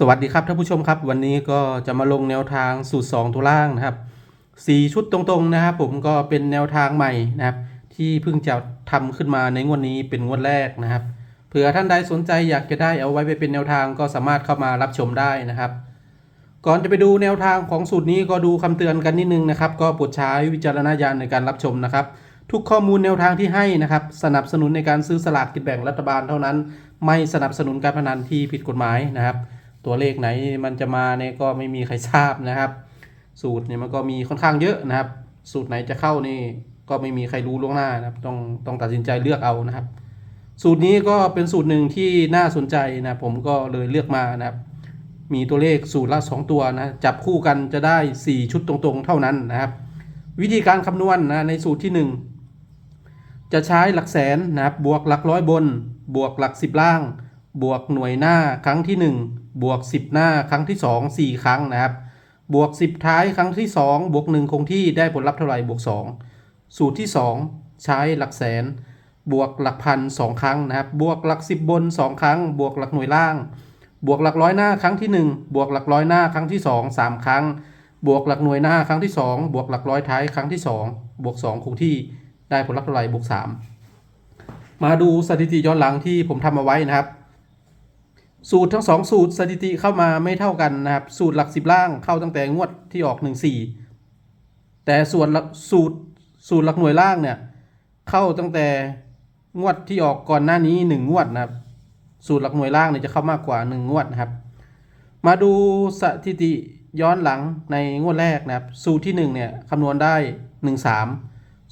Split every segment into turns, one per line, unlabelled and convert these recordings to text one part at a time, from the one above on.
สวัสดีครับท่านผู้ชมครับ วันนี้ก็จะมาลงแนวทางสูตร 2 ตัวล่างนะครับ 4 ชุดตรงๆนะครับ ผมก็เป็นแนวทางใหม่นะครับ ที่เพิ่งจะทำขึ้นมาในงวดนี้เป็นงวดแรกนะครับเผื่อท่านใดสนใจอยากจะได้เอาไว้ไปเป็นแนวทางก็สามารถเข้ามารับชมได้นะครับ ก่อนจะไปดูแนวทางของสูตรนี้ก็ดูคำเตือนกันนิดนึงนะครับ ก็โปรดใช้วิจารณญาณในการรับชมนะครับ ทุกข้อมูลแนวทางที่ให้นะครับ สนับสนุนในการซื้อสลากกินแบ่งรัฐบาลเท่านั้น ไม่สนับสนุนการพนันที่ผิดกฎหมายนะครับ ตัวเลขไหนมันจะมาเนี่ยก็ไม่มีใครทราบนะครับ สูตรเนี่ยมันก็มีค่อนข้างเยอะนะครับ สูตรไหนจะเข้านี่ก็ไม่มีใครรู้ล่วงหน้านะครับต้องต้องตัดสินใจเลือกเอานะครับ สูตรนี้ก็เป็นสูตรหนึ่งที่น่าสนใจนะผมก็เลยเลือกมานะครับ มีตัวเลขสูตรละ 2 ตัวนะจับคู่กันจะได้ 4 ชุดตรงๆ เท่านั้นนะครับ วิธีการคำนวณนะในสูตรที่ 1 จะใช้หลักแสนนะครับบวกหลักร้อยบน บวกหลัก 10 ล่าง บวกหน่วยหน้าครั้งที่ 1 บวก 10 หน้าครั้งที่ 2 4 ครั้งนะครับ บวก 10 ท้ายครั้งที่ 2 บวก 1 คงที่ได้ผลลัพธ์เท่าไหร่บวก 2 สูตรที่ 2 ใช้หลักแสน บวกหลักพันสองครั้งนะครับ บวกหลัก 10 บน 2 ครั้ง บวกหลักหน่วยล่าง บวกหลักร้อยหน้าครั้งที่ 1 บวกหลักร้อยหน้าครั้งที่ 2 3 ครั้ง บวกหลักหน่วยหน้าครั้งที่ 2 บวกหลักร้อยท้ายครั้งที่ 2 บวก 2 คงที่ได้ผลลัพธ์เท่าไหร่บวก 3 มาดูสถิติย้อนหลังที่ผมทำเอาไว้นะครับ สูตรทั้งสองสูตรสถิติเข้ามาไม่เท่ากันนะครับ สูตรหลักสิบล่างเข้าตั้งแต่งวดที่ออกหนึ่งสี่แต่ส่วนสูตรสูตรหลักหน่วยล่างเนี่ยเข้าตั้งแต่งวดที่ออกก่อนหน้านี้หนึ่งงวดนะครับ สูตรหลักหน่วยล่างเนี่ยจะเข้ามากกว่าหนึ่งงวดนะครับ มาดูสถิติย้อนหลังในงวดแรกนะครับ สูตรที่หนึ่งเนี่ยคำนวณได้หนึ่งสาม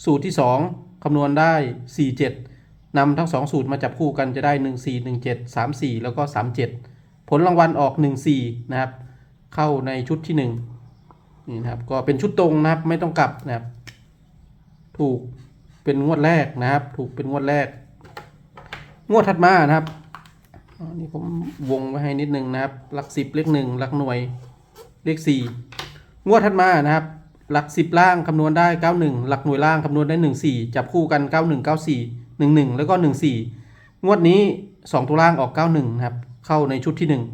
สูตรที่สองคำนวณได้สี่เจ็ด นำทั้งสองสูตรมาจับคู่กันจะได้ 1 4 1 7 3 4 แล้วก็ 37 ผลรางวัลออก 1 4 นะครับ เข้าในชุดที่ 1 นี่นะครับ ก็เป็นชุดตรงนะครับ ไม่ต้องกลับนะครับ ถูกเป็นงวดแรกนะครับ ถูกเป็นงวดแรก งวดถัดมานะครับนนี้ผมวงไว้ให้นิดนึงนะครับ หลักสิบเลขหนึ่งหลักหน่วยเลขสี่งวดถัดมานะครับ หลักสิบล่างคำนวณได้เก้าหนึ่งหลักหน่วยล่างคำนวณได้หนึ่งสี่จับคู่กันเก้าหนึ่งเก้าสี่ หนึ่งหนึ่งแล้วก็หนึ่งสี่งวดนี้สองตัวล่างออกเก้าหนึ่งครับ เข้าในชุดที่หนึ่ง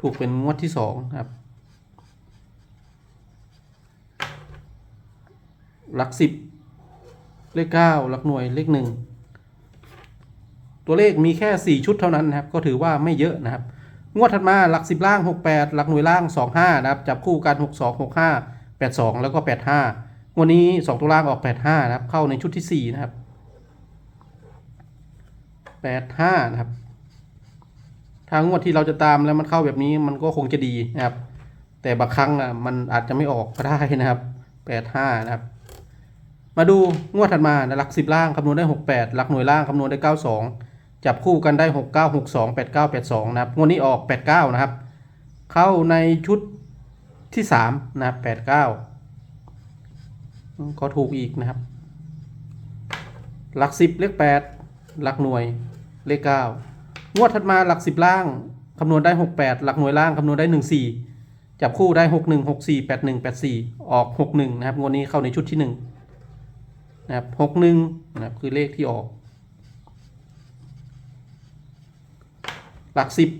ถูกเป็นงวดที่สองครับหลักสิบเลขเก้าหลักหน่วยเลขหนึ่งตัวเลขมีแค่สี่ชุดเท่านั้นนะครับ ก็ถือว่าไม่เยอะนะครับ งวดถัดมาหลักสิบล่างหกแปดหลักหน่วยล่างสองห้านะครับ จับคู่กันหกสองหกห้าแปดสองแล้วก็แปดห้า วันนี้สองตัวล่างออกแปดห้านะครับ เข้าในชุดที่สี่นะครับแปดห้านะครับ ทางงวดที่เราจะตามแล้วมันเข้าแบบนี้มันก็คงจะดีนะครับ แต่บางครั้งอะมันอาจจะไม่ออกก็ได้นะครับแปดห้านะครับ มาดูงวดถัดมานะหลักสิบล่างคำนวณได้หกแปดหลักหน่วยล่างคำนวณได้เก้าสองจับคู่กันได้หกเก้าหกสองแปดเก้าแปดสองนะครับงวดนี้ออกแปดเก้านะครับ เข้าในชุดที่สามนะครับแปดเก้า ก็ถูกอีกนะครับ หลักสิบเลขแปดหลักหน่วยเลขเก้างวดถัดมาหลักสิบล่างคำนวณได้หกแปดหลักหน่วยล่างคำนวณได้หนึ่งสี่จับคู่ได้หกหนึ่งหกสี่แปดหนึ่งแปดสี่ออกหกหนึ่งนะครับงวดนี้เข้าในชุดที่หนึ่งนะครับหกหนึ่งนะครับคือเลขที่ออก หลักสิบ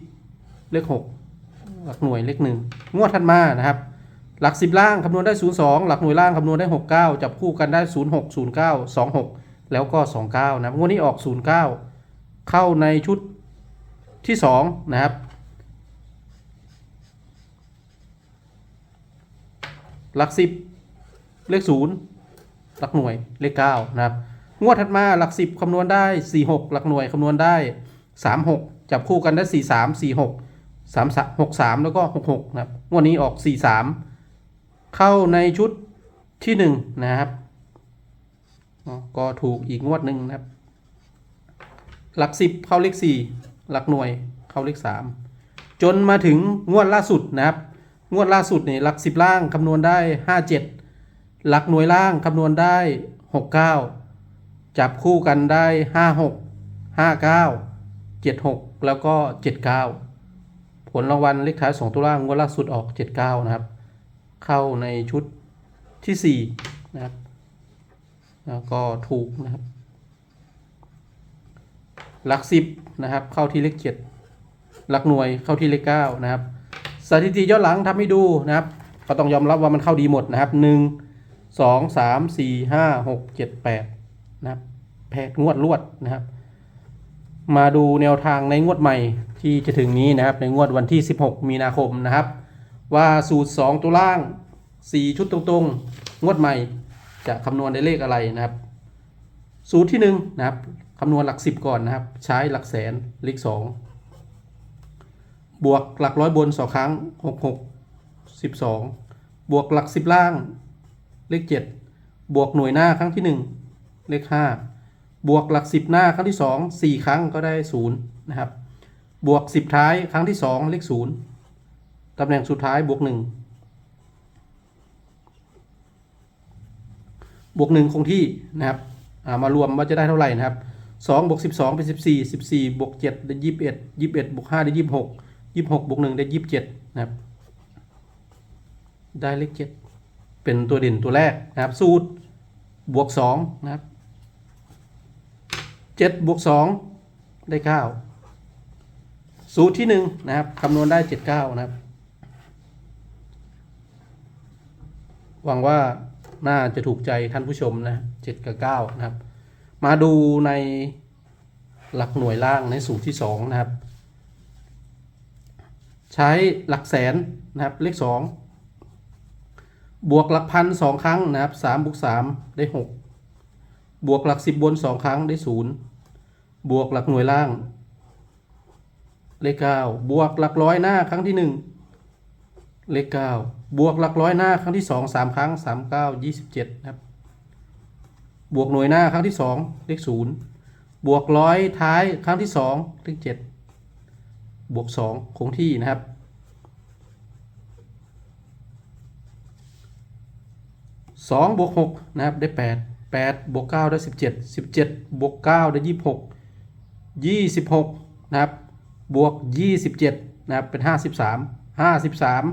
เลขหกหลักหน่วยเลขหนึ่งงวดถัดมานะครับ หลักสิบล่างคำนวณได้ศูนย์สองหลักหน่วยล่างคำนวณได้หกเก้าจับคู่กันได้ศูนย์หกศูนย์เก้าสองหกแล้วก็สองเก้านะงวดนี้ออกศูนย์เก้าเข้าในชุดที่สองนะครับ หลักสิบเลขศูนย์หลักหน่วยเลขเก้านะครับ งวดถัดมาหลักสิบคำนวณได้สี่หกหลักหน่วยคำนวณได้สามหกจับคู่กันได้สี่สามสี่หกสามหกสามแล้วก็หกหกนะครับ งวดนี้ออกสี่สาม เข้าในชุดที่หนึ่งนะครับ ก็ถูกอีกงวดหนึ่งนะครับ หลักสิบเข้าเลขสี่หลักหน่วยเข้าเลขสามจนมาถึงงวดล่าสุดนะครับ งวดล่าสุดเนี่ยหลักสิบล่างคำนวณได้ห้าเจ็ดหลักหน่วยล่างคำนวณได้69จับคู่กันได้56 59 76แล้วก็79ผลรางวัลเลขท้าย2ตัวล่างงวดล่าสุดออก79นะครับ เข้าในชุดที่4นะครับแล้วก็ถูกนะครับ หลัก 10นะครับ เข้าที่เลข7หลักหน่วยเข้าที่เลขเก้านะครับ สถิติย้อนหลังทำให้ดูนะครับ ก็ต้องยอมรับว่ามันเข้าดีหมดนะครับหนึ่งสองสามสี่ห้าหกเจ็ดแปดนะครับแปดงวดรวดนะครับ มาดูแนวทางในงวดใหม่ที่จะถึงนี้นะครับ ในงวดวันที่ 16 มีนาคมนะครับ ว่าสูตร 2 ตัวล่าง 4 ชุดตรงๆ งวดใหม่จะคำนวณได้เลขอะไรนะครับ สูตรที่1นะครับคำนวณหลัก 10 ก่อนนะครับ ใช้หลักแสนเลข2บวกหลักร้อยบน2ครั้ง 6 6 12 บวกหลัก 10 ล่าง เลข 7 บวกหน่วยหน้าครั้งที่ 1 เลข 5 บวกหลัก 10 หน้าครั้งที่ 2 4 ครั้งก็ได้0นะครับบวก 10 ท้ายครั้งที่ 2 เลข 0 ตำแหน่งสุดท้ายบวก1บวก1คงที่นะครับามารวมว่าจะได้เท่าไหร่นะครับ2บวก12เป็น14 14บวก7ได้21 21บวก5ได้26 26บวก1ได้27นะครับ ได้เลข7เป็นตัวเด่นตัวแรกนะครับ สูตรบวก2นะครับ7บวก2ได้9สูตรที่1นะครับคำนวณได้79นะครับ หวังว่าน่าจะถูกใจท่านผู้ชมนะเจ็ดกับเก้านะครับ มาดูในหลักหน่วยล่างในสูตรที่สองนะครับ ใช้หลักแสนนะครับเลขสองบวกหลักพันสองครั้งนะครับสามบวกสามได้หกบวกหลักสิบบนสองครั้งได้ศูนย์บวกหลักหน่วยล่าง เลขเก้าบวกหลักร้อยหน้าครั้งที่หนึ่งเลขเก้า บวกหลักร้อยหน้าครั้งที่สองสามครั้งสามเก้ายี่สิบเจ็ดนะครับ บวกหน่วยหน้าครั้งที่สองเลขศูนย์บวกร้อยท้ายครั้งที่สองเลขเจ็ดบวกสองคงที่นะครับ สองบวกหกนะครับได้แปดแปดบวกเก้าได้สิบเจ็ดสิบเจ็ดบวกเก้าได้ยี่สิบหกยี่สิบหกนะครับ บวกยี่สิบเจ็ดนะครับเป็นห้าสิบสามห้าสิบสาม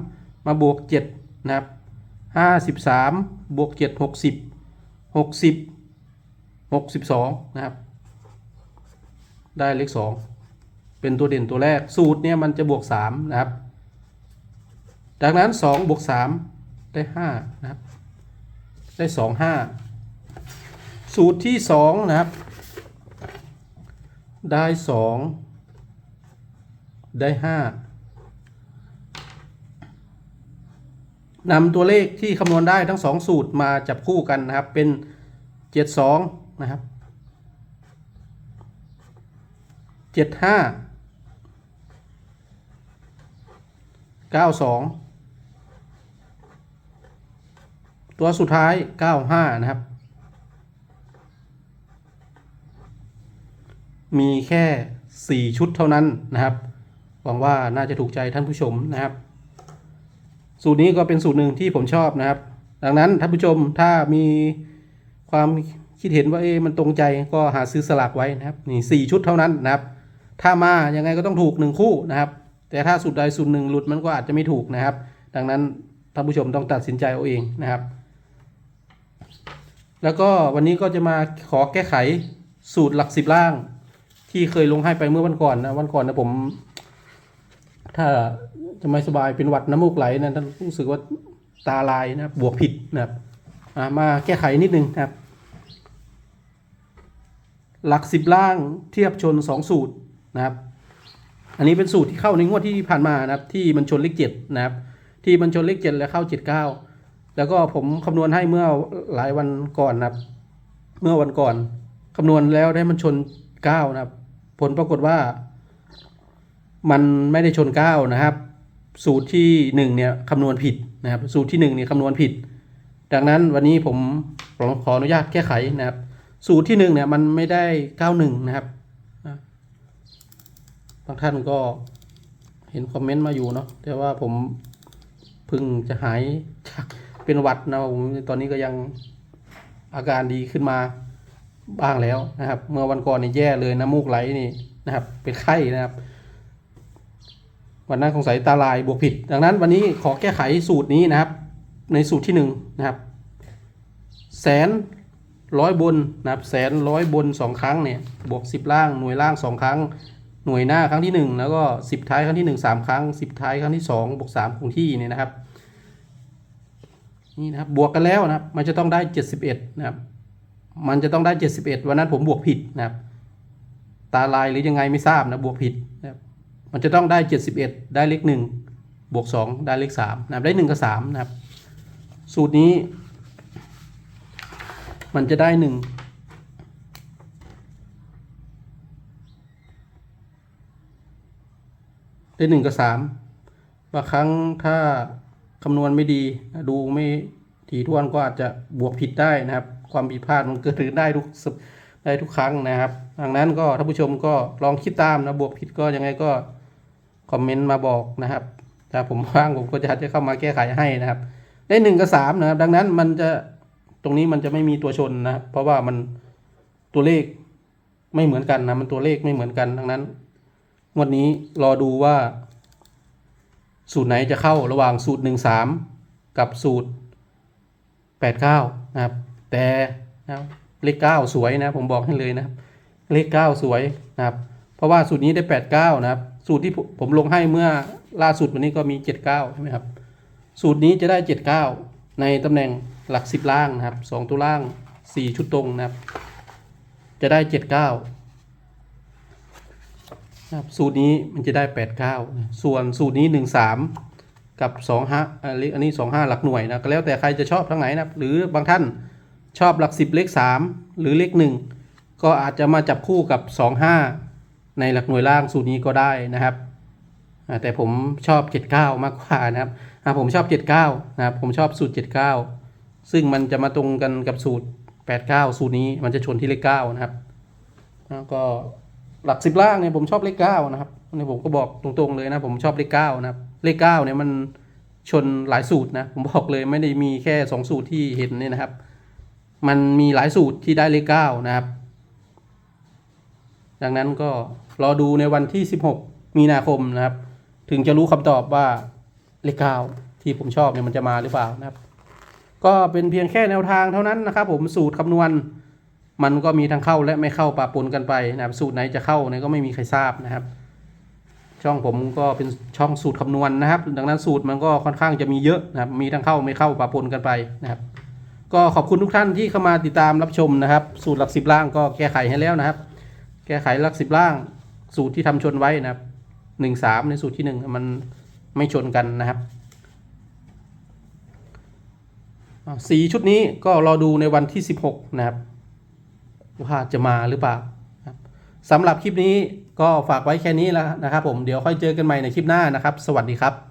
มาบวก 7 นะครับ 53 บวก 7 60 60 62 นะครับ ได้เลข 2 เป็นตัวเด่นตัวแรก สูตรเนี่ยมันจะบวก 3 นะครับจากนั้น 2 บวก 3 ได้ 5 นะครับ ได้ 2 5 สูตรที่ 2 นะครับ ได้ 2 ได้ 5 นำตัวเลขที่คำนวณได้ทั้งสองสูตรมาจับคู่กันนะครับ เป็นเจ็ดสองนะครับเจ็ดห้าเก้าสองตัวสุดท้ายเก้าห้านะครับ มีแค่ 4 ชุดเท่านั้นนะครับ หวังว่าน่าจะถูกใจท่านผู้ชมนะครับ สูตรนี้ก็เป็นสูตรหนึ่งที่ผมชอบนะครับ ดังนั้นท่านผู้ชมถ้ามีความคิดเห็นว่าเอ๊มันตรงใจก็หาซื้อสลากไว้นะครับนี่สี่ชุดเท่านั้นนะครับ ถ้ามายังไงก็ต้องถูกหนึ่งคู่นะครับ แต่ถ้าสูตรใดสูตรหนึ่งหลุดมันก็อาจจะไม่ถูกนะครับ ดังนั้นท่านผู้ชมต้องตัดสินใจเอาเองนะครับ แล้วก็วันนี้ก็จะมาขอแก้ไขสูตรหลักสิบล่าง ที่เคยลงให้ไปเมื่อวันก่อนนะวันก่อนนะผม ถ้า จะไม่สบายเป็นหวัดน้ำมูกไหลนะท่านรู้สึกว่าตาลายนะครับบวกผิดนะครับมาแก้ไขนิดนึงนะครับ หลักสิบล่างเทียบชนสองสูตรนะครับ อันนี้เป็นสูตรที่เข้าในงวดที่ผ่านมานะครับ ที่มันชนเลขเจ็ดนะครับ ที่มันชนเลขเจ็ดแล้วเข้าเจ็ดเก้าแล้วก็ผมคำนวณให้เมื่อหลายวันก่อนนะครับ เมื่อวันก่อนคำนวณแล้วได้มันชนเก้านะครับ ผลปรากฏว่า มันไม่ได้ชนเก้านะครับ สูตรที่หนึ่งเนี่ยคำนวณผิดนะครับ สูตรที่หนึ่งเนี่ยคำนวณผิด ดังนั้นวันนี้ผมผมขออนุญาตแก้ไขนะครับ สูตรที่หนึ่งเนี่ยมันไม่ได้เก้าหนึ่งนะครับอะบางท่านก็เห็นคอมเมนต์มาอยู่เนาะแต่ว่าผมพิ่งจะหายจากเป็นหวัดนะผมตอนนี้ก็ยังอาการดีขึ้นมาบ้างแล้วนะครับ เมื่อวันก่อนนี่แย่เลยน้ำมูกไหลนี่นะครับ เป็นไข้นะครับ วันนั้นสงสัยตาลายบวกผิด ดังนั้นวันนี้ขอแก้ไขสูตรนี้นะครับ ในสูตรที่หนึ่งนะครับ แสนร้อยบนนะครับแสนร้อยบนสองครั้งเนี่ยบวกสิบล่างหน่วยล่างสองครั้ง หน่วยหน้าครั้งที่หนึ่งแล้วก็สิบท้ายครั้งที่หนึ่งสามครั้งสิบท้ายครั้งที่สองบวกสามคงที่เนี่ยนะครับนี่นะครับบวกกันแล้วนะครับมันจะต้องได้เจ็ดสิบเอ็ดนะครับมันจะต้องได้เจ็ดสิบเอ็ดวันนั้นผมบวกผิดนะครับ ตาลายหรือยังไงไม่ทราบนะบวกผิดนะครับ มันจะต้องได้เจ็ดสิบเอ็ดได้เลขหนึ่งบวกสองได้เลขสามนะครับได้หนึ่งกับสามนะครับ สูตรนี้ มันจะได้หนึ่งได้หนึ่งกับสามบางครั้งถ้าคำนวณไม่ดีดูไม่ถี่ถ้วนก็อาจจะบวกผิดได้นะครับ ความผิดพลาดมันเกิดขึ้นได้ทุกได้ทุกครั้งนะครับ ดังนั้นก็ท่านผู้ชมก็ลองคิดตามนะบวกผิดก็ยังไงก็ คอมเมนต์มาบอกนะครับถ้าผมว่างผมก็จะจะเข้ามาแก้ไขให้นะครับ ได้หนึ่งกับสามนะครับ ดังนั้นมันจะตรงนี้มันจะไม่มีตัวชนนะครับ เพราะว่ามันตัวเลขไม่เหมือนกันนะมันตัวเลขไม่เหมือนกันดังนั้นวดนี้รอดูว่า สูตรไหนจะเข้าระหว่างสูตรหนึ่งสามกับสูตรแปดเก้านะครับ แต่นะครับเลขเก้าสวยนะผมบอกให้เลยนะครับเลขเก้าสวยนะครับ เพราะว่าสูตรนี้ได้แปดเก้านะครับ สูตรที่ผมลงให้เมื่อล่าสุดวันนี้ก็มีเจ็ดเก้าใช่ไหมครับ สูตรนี้จะได้เจ็ดเก้าในตำแหน่งหลักสิบล่างนะครับสองตัวล่างสี่ชุดตรงนะครับ จะได้เจ็ดเก้านะครับสูตรนี้มันจะได้แปดเก้าส่วนสูตรนี้หนึ่งสามกับสองห้าอันนี้สองห้าหลักหน่วยนะก็แล้วแต่ใครจะชอบทั้งไหนนะครับ หรือบางท่านชอบหลักสิบเลขสามหรือเลขหนึ่งก็อาจจะมาจับคู่กับสองห้า ในหลักหน่วยล่างสูตรนี้ก็ได้นะครับ แต่ผมชอบเจ็ดเก้ามากกว่านะครับผมชอบเจ็ดเก้านะครับ ผมชอบสูตรเจ็ดเก้าซึ่งมันจะมาตรงกันกับสูตรแปดเก้าสูตรนี้มันจะชนที่เลขเก้านะครับแล้วก็หลักสิบล่างเนี่ยผมชอบเลขเก้านะครับเนี่ยผมก็บอกตรงๆเลยนะผมชอบเลขเก้านะครับเลขเก้าเนี่ยมันชนหลายสูตรนะผมบอกเลยไม่ได้มีแค่สองสูตรที่เห็นเนี่ยนะครับ มันมีหลายสูตรที่ได้เลขเก้านะครับ ดังนั้นก็รอดูในวันที่ 16 มีนาคมนะครับ ถึงจะรู้คำตอบว่าเลขเก้าที่ผมชอบเนี่ยมันจะมาหรือเปล่านะครับ ก็เป็นเพียงแค่แนวทางเท่านั้นนะครับ ผมสูตรคำนวณ มันก็มีทั้งเข้าและไม่เข้าปะปนกันไปนะครับ สูตรไหนจะเข้าเนี่ยก็ไม่มีใครทราบนะครับ ช่องผมก็เป็นช่องสูตรคำนวณนะครับ ดังนั้นสูตรมันก็ค่อนข้างจะมีเยอะนะครับ มีทั้งเข้าไม่เข้าปะปนกันไปนะครับก็ขอบคุณทุกท่านที่เข้ามาติดตามรับชมนะครับ สูตรหลักสิบล่างก็แก้ไขให้แล้วนะครับ แก้ไขหลักสิบล่างสูตรที่ทำชนไว้นะครับหนึ่งสามในสูตรที่หนึ่งมันไม่ชนกันนะครับสีชุดนี้ก็รอดูในวันที่สิบหกนะครับ ว่าจะมาหรือเปล่าสำหรับคลิปนี้ก็ฝากไว้แค่นี้แล้วนะครับผมเดี๋ยวค่อยเจอกันใหม่ในคลิปหน้านะครับ สวัสดีครับ